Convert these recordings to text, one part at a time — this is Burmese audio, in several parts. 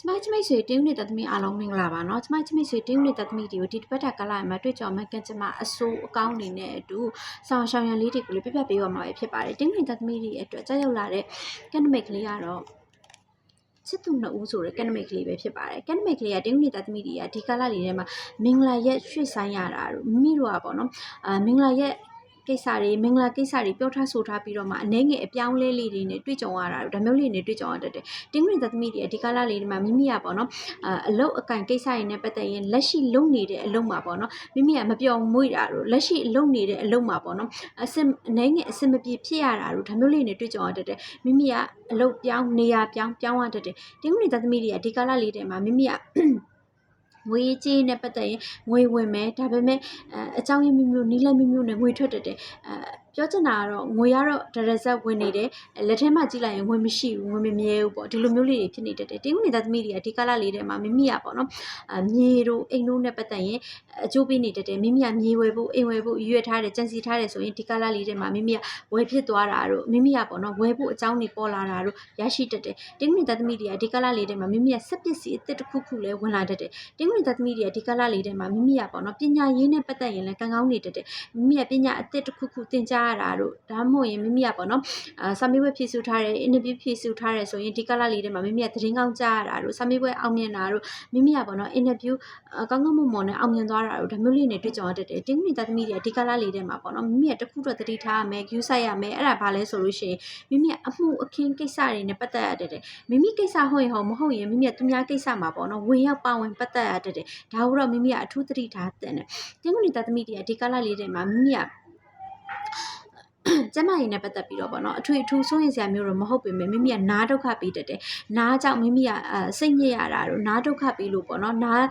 ကျမချမိတ်ဆွေတင်းဦးနဲ့တသမီးအားလုံးမင်္ဂလာပါနော်ကျမချမိတ်ဆွေတင်းဦးနဲ့တသမီးတွေကိုဒီတစ်ပတ်တာကလာမှာတွေ့ကြမှာကန်ကျမအဆိုးအကောင်းနေတဲ့အတူဆောင်ရှောင်ရန်လေးတွေကိုလည်းပြပြပေးပါမှာပဲဖြစ်ပါတယ်တင်းဦးနဲ့တသမီးတွေအတွက်ကြောက်ရောက်လာတဲ့ကန်နမိတ်ကလေးကတော့ချစ်သူနှစ်ဦးဆိုတဲ့ကန်နမိတ်ကလေးပဲဖြစ်ပါတယ်ကန်နမိတ်ကလေးကတင်းဦးနဲ့တသမီးတွေကဒီကလာလေးထဲမှာမင်္ဂလာရက်ရွှေ့ဆိုင်ရတာတို့မိမိတို့ကပေါ့နော်အာမင်္ဂလာရက် ကိစ္စတွေမင်္ဂလာကိစ္စတွေပြောထားဆိုထားပြီးတော့မှအနေငယ်အပြောင်းလဲလေးတွေနဲ့တွေ့ကြုံရတာတို့ဒါမျိုးလေးတွေတွေ့ကြုံရတတ်တယ်တင်းဝင်သက်သမီးတွေဒီကာလလေးတွေမှာမိမိကပေါ့နော်အာအလုတ်အကင်ကိစ္စတွေနဲ့ပတ်သက်ရင်လက်ရှိလုံနေတဲ့အလုပ်မှာပေါ့နော်မိမိကမပြောင်းမွေ့တာတို့လက်ရှိလုံနေတဲ့အလုပ်မှာပေါ့နော်အစင်အနေငယ်အစင်မပြေဖြစ်ရတာတို့ဒါမျိုးလေးတွေတွေ့ကြုံရတတ်တယ်မိမိကအလုတ်ပြောင်းနေရာပြောင်းပြောင်းရတတ်တယ်တင်းဝင်သက်သမီးတွေကဒီကာလလေးတွေမှာမိမိက ငွေကြေးနဲ့ပတ်သက်ရင်ငွေဝင်မယ်ဒါပေမဲ့အဲအကြောင်းရင်းမျိုးမျိုးနီးလက်မျိုးမျိုးနဲ့ငွေထွက်တတ်တယ်အဲ ပြောချင်တာကတော့ငွေကတော့ဒရဇက်ဝင်နေတယ်အဲလက်ထဲမှာကြည့်လိုက်ရင်ငွေမရှိဘူးငွေမမြဲဘူးပေါ့ဒီလိုမျိုးလေးတွေဖြစ်နေတတ်တယ်တင်းဝင်နေတဲ့သမီးတွေကဒီကာလလေးထဲမှာမိမိကပေါ့နော်အမြေတို့အိမ်တို့နဲ့ပတ်သက်ရင်အကျိုးပေးနေတတ်တယ်မိမိကမြေဝယ်ဖို့အိမ်ဝယ်ဖို့ရွေ့ထားတယ်ကြံစီထားတယ်ဆိုရင်ဒီကာလလေးထဲမှာမိမိကဝယ်ဖြစ်သွားတာတို့မိမိကပေါ့နော်ဝယ်ဖို့အကြောင်းတွေပေါ်လာတာတို့ရရှိတတ်တယ်တင်းဝင်နေတဲ့သမီးတွေကဒီကာလလေးထဲမှာမိမိကစက်ပစ္စည်းအသစ်တစ်ခုခုလည်းဝင်လာတတ်တယ်တင်းဝင်သက်သမီးတွေကဒီကလလေးထဲမှာမိမိကပေါ့နော်ပညာရေးနဲ့ပတ်သက်ရင်လည်းကံကောင်းနေတတ်တယ်မိမိကပညာအသစ်တစ်ခုခုသင်ကြားရတာတို့ဒါမှမဟုတ်ရင်မိမိကပေါ့နော်အာစာမေးပွဲဖြည့်ဆို့ထားတယ်အင်တာဗျူးဖြည့်ဆို့ထားတယ်ဆိုရင်ဒီကလလေးထဲမှာမိမိကသတင်းကောင်းကြားရတာတို့စာမေးပွဲအောင်မြင်တာတို့မိမိကပေါ့နော်အင်တာဗျူးကောင်းကောင်းမွန်မွန်နဲ့အောင်မြင်သွားတာတို့ဒါမျိုးလေးနဲ့တွေ့ကြုံရတတ်တယ်တင်းဝင်သက်သမီးတွေကဒီကလလေးထဲမှာပေါ့နော်မိမိကတစ်ခုတော့သတိထားရမယ် view ဆိုင်ရမယ်အဲ့ဒါဘာလဲဆိုလို့ရှိရင်မိမိကအမှုအခင်းကိစ္စတွေနဲ့ပတ်သက်ရတတ်တယ်မိမိကိစ္စဟုတ်ရင်ဟုတ်မဟုတ်ရင်မိမိကသူများကိစ္စမှာပေါ့နော်ဝင်ရောက်ပါဝင်ပတ်သက်ရတတ်တယ်ဒါကိုတော့မိမိကအထူးသတိထားတဲ့တယ်တင်းကုန်နေတာသမီးတွေကဒီကာလလေးတွေမှာမိမိက ကျမကြီးနဲ့ပတ်သက်ပြီးတော့ပေါ့နော်အထွေအထူးစိုးရင်စရာမျိုးတော့မဟုတ်ပေမဲ့မိမိကနားဒုက္ခပေးတတ်တယ်နားကြောင့်မိမိကအဲစိတ်ညစ်ရတာတို့နားဒုက္ခပေးလို့ပေါ့နော်နား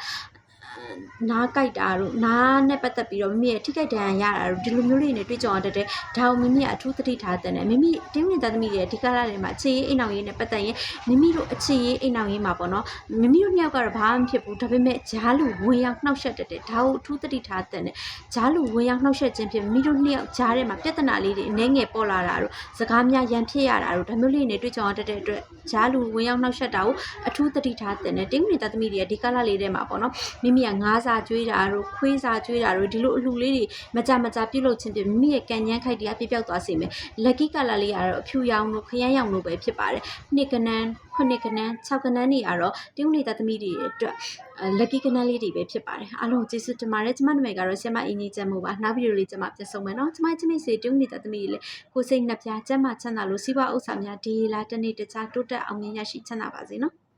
နားကြိုက်တာတို့နားနဲ့ပတ်သက်ပြီးတော့မိမိရဲ့ထိခိုက်ဒဏ်ရာရတာတို့ဒီလိုမျိုးလေးနဲ့တွေ့ကြုံရတတ်တယ်ဒါကိုမိမိကအထူးသတိထားတဲ့တယ်မိမိတင်းဝင်သားသမီးတွေဒီကာလတွေမှာအခြေရေးအိမ်အောင်ရေးနဲ့ပတ်သက်ရင်မိမိတို့အခြေရေးအိမ်အောင်ရေးမှာပေါ့နော်မိမိတို့နှစ်ယောက်ကတော့ဘာမှမဖြစ်ဘူးဒါပေမဲ့ဂျားလူဝင်ရောက်နှောက်ယှက်တတ်တယ်ဒါကိုအထူးသတိထားတဲ့တယ်ဂျားလူဝင်ရောက်နှောက်ယှက်ခြင်းဖြင့်မိမိတို့နှစ်ယောက်ဂျားထဲမှာပြဿနာလေးတွေအနှဲငယ်ပေါ်လာတာတို့စကားများရန်ဖြစ်ရတာတို့ဒါမျိုးလေးနဲ့တွေ့ကြုံရတတ်တဲ့အတွက်ဂျားလူဝင်ရောက်နှောက်ယှက်တာကိုအထူးသတိထားတဲ့တယ်တင်းဝင်သားသမီးတွေကဒီကာလလေးထဲမှာပေါ့နော်မိမိကငါးစာကျွေးတာတို့ခွေးစာကျွေးတာတို့ဒီလိုအလှလေးတွေမကြမကြပြုတ်လို့ခြင်းဖြင့်မိမိရဲ့ကံဉန်းခိုက်တရားပြပြောက်သွားစေမယ်လက်ကီကလာလေးကတော့အဖြူရောင်တို့ခရမ်းရောင်တို့ပဲဖြစ်ပါတယ်နှစ်ကနန်းခုနှစ်ကနန်း၆ကနန်းတွေကတော့တင်းဦးနေတာသမီးတွေအတွက်လက်ကီကနန်းလေးတွေပဲဖြစ်ပါတယ်အားလုံးကျေးဇူးတင်ပါတယ်ကျမနာမည်ကတော့ဆရာမအင်းကြီးကျမ်းမို့ပါနောက်ဗီဒီယိုလေးကျမပြန်ဆုံးမယ်နော်ကျမချစ်မိတ်ဆွေတင်းဦးနေတာသမီးတွေလည်းကိုစိတ်နှပြကျမ်းမချမ်းသာလို့စီးပွားဥစ္စာများဒီလာတနေ့တခြားတိုးတက်အောင်မြင်ရရှိချမ်းသာပါစေနော်